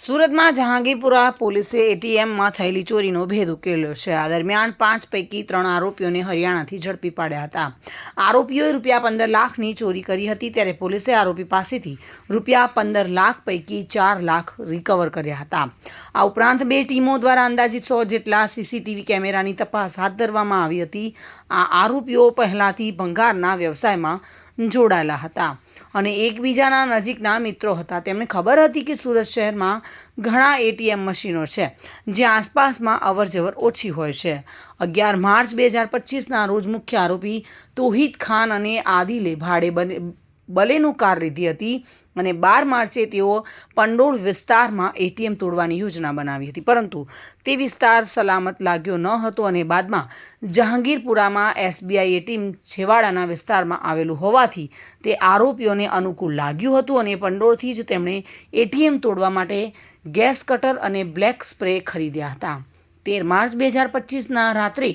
સુરતમાં જહાંગીરપુરા પોલીસે એટીએમમાં થયેલી ચોરીનો ભેદ ઉકેલ્યો છે. આ દરમિયાન પાંચ પૈકી ત્રણ આરોપીઓને હરિયાણાથી ઝડપી પાડ્યા હતા. આરોપીઓએ રૂપિયા પંદર લાખની ચોરી કરી હતી ત્યારે પોલીસે આરોપી પાસેથી રૂપિયા પંદર લાખ પૈકી ચાર લાખ રિકવર કર્યા હતા. આ ઉપરાંત બે ટીમો દ્વારા અંદાજિત સો જેટલા સીસીટીવી કેમેરાની તપાસ હાથ ધરવામાં આવી હતી. આ આરોપીઓ પહેલાંથી ભંગારના વ્યવસાયમાં જોડાયેલા હતા. અને એકબીજાના નજીકના મિત્રો હતા. તેમને ખબર હતી કે સુરત શહેરમાં ઘણા એટીએમ મશીનો છે, જે આસપાસમાં અવરજવર ઓછી હોય છે. અગિયાર માર્ચ બે હજાર પચીસના રોજ મુખ્ય આરોપી તોહિદ ખાન અને આદિલે ભાડે બને બલેનો કાર લીધી હતી અને બાર માર્ચે તેઓ પંડોળ વિસ્તારમાં એટીએમ તોડવાની યોજના બનાવી હતી. પરંતુ તે વિસ્તાર સલામત લાગ્યો ન હતો અને બાદમાં જહાંગીરપુરામાં એસબીઆઈ એટીએમ છેવાડાના વિસ્તારમાં આવેલું હોવાથી તે આરોપીઓને અનુકૂળ લાગ્યું હતું અને પંડોળથી જ તેમણે એટીએમ તોડવા માટે ગેસ કટર અને બ્લેક સ્પ્રે ખરીદ્યા હતા. તેર માર્ચ બે હજાર પચીસના રાત્રે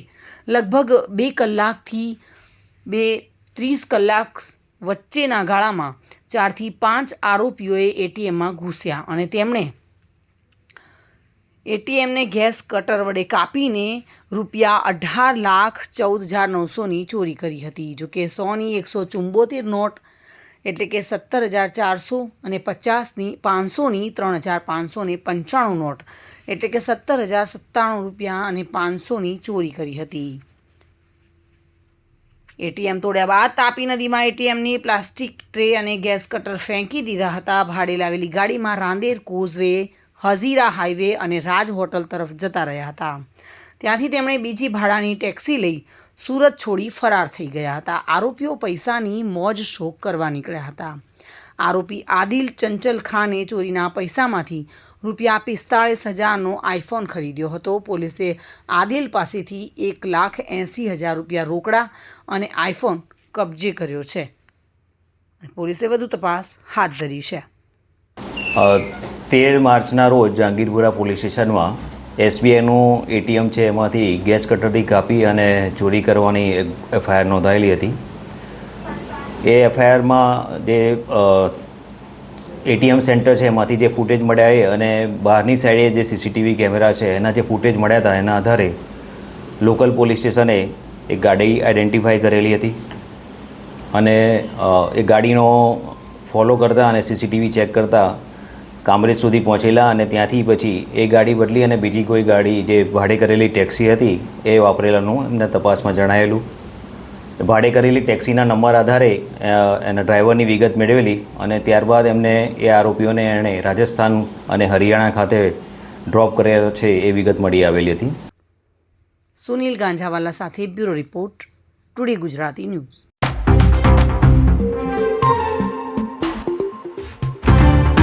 લગભગ બે કલાકથી બે ત્રીસ કલાક વચ્ચેના ગાળામાં ચારથી પાંચ આરોપીઓએ એટીએમમાં ઘૂસ્યા અને તેમણે એટીએમને ગેસ કટર વડે કાપીને રૂપિયા અઢાર લાખ ચૌદ હજાર નવસોની ચોરી કરી હતી. જોકે સોની એકસો ચુંબોતેર નોટ એટલે કે સત્તર હજાર ચારસો અને પચાસની પાંચસોની ત્રણ હજાર પાંચસો પંચાણું નોટ એટલે કે સત્તર હજાર સત્તાણું રૂપિયા અને પાંચસોની ચોરી કરી હતી. એટીએમ તોડ્યા બાદ તાપી નદીમાં એટીએમની પ્લાસ્ટિક ટ્રે અને ગેસ કટર ફેંકી દીધા હતા. ભાડે લાવેલી ગાડીમાં રાંદેર, કોઝવે, હઝીરા હાઈવે અને રાજ હોટલ તરફ જતા રહ્યા હતા. ત્યાંથી તેમણે બીજી ભાડાની ટેક્સી લઈ સુરત છોડી ફરાર થઈ ગયા હતા. આરોપીઓ પૈસાની મોજ શોખ કરવા નીકળ્યા હતા. આરોપી આદિલ ચંચલ ખાને ચોરીના પૈસામાંથી રૂપિયા પિસ્તાળીસ હજારનો આઈફોન ખરીદ્યો હતો. પોલીસે આદિલ પાસેથી એક લાખ એંસી હજાર રૂપિયા રોકડા અને આઈફોન કબજે કર્યો છે. પોલીસે વધુ તપાસ હાથ ધરી છે. તેર માર્ચના રોજ જહાંગીરપુરા પોલીસ સ્ટેશનમાં એસબીઆઈનું એટીએમ છે, એમાંથી ગેસ કટરથી કાપી અને ચોરી કરવાની એફઆઈઆર નોંધાયેલી હતી. એ એફઆઈઆરમાં જે એટીએમ સેન્ટર છે, એમાંથી જે ફૂટેજ મળ્યા એ અને બહારની સાઈડે જે સીસીટીવી કેમેરા છે, એના જે ફૂટેજ મળ્યા હતા, એના આધારે લોકલ પોલીસ સ્ટેશને એક ગાડી આઈડેન્ટિફાઈ કરેલી હતી અને એ ગાડીનો ફોલો કરતા અને સીસીટીવી ચેક કરતા કામરેજ સુધી પહોંચેલા અને ત્યાંથી પછી એ ગાડી બદલી અને બીજી કોઈ ગાડી જે ભાડે કરેલી ટેક્સી હતી, એ વાપરેલાનું એમને તપાસમાં જણાયેલું. ભાડે કરેલી ટેક્સીના નંબર આધારે એના ડ્રાઈવરની વિગત મેળવેલી અને ત્યારબાદ એમને એ આરોપીઓને એણે રાજસ્થાન અને હરિયાણા ખાતે ડ્રોપ કરેલો છે એ વિગત મળી આવેલી હતી. સુનિલ ગાંજાવાલા સાથે bureau report, today Gujarati news.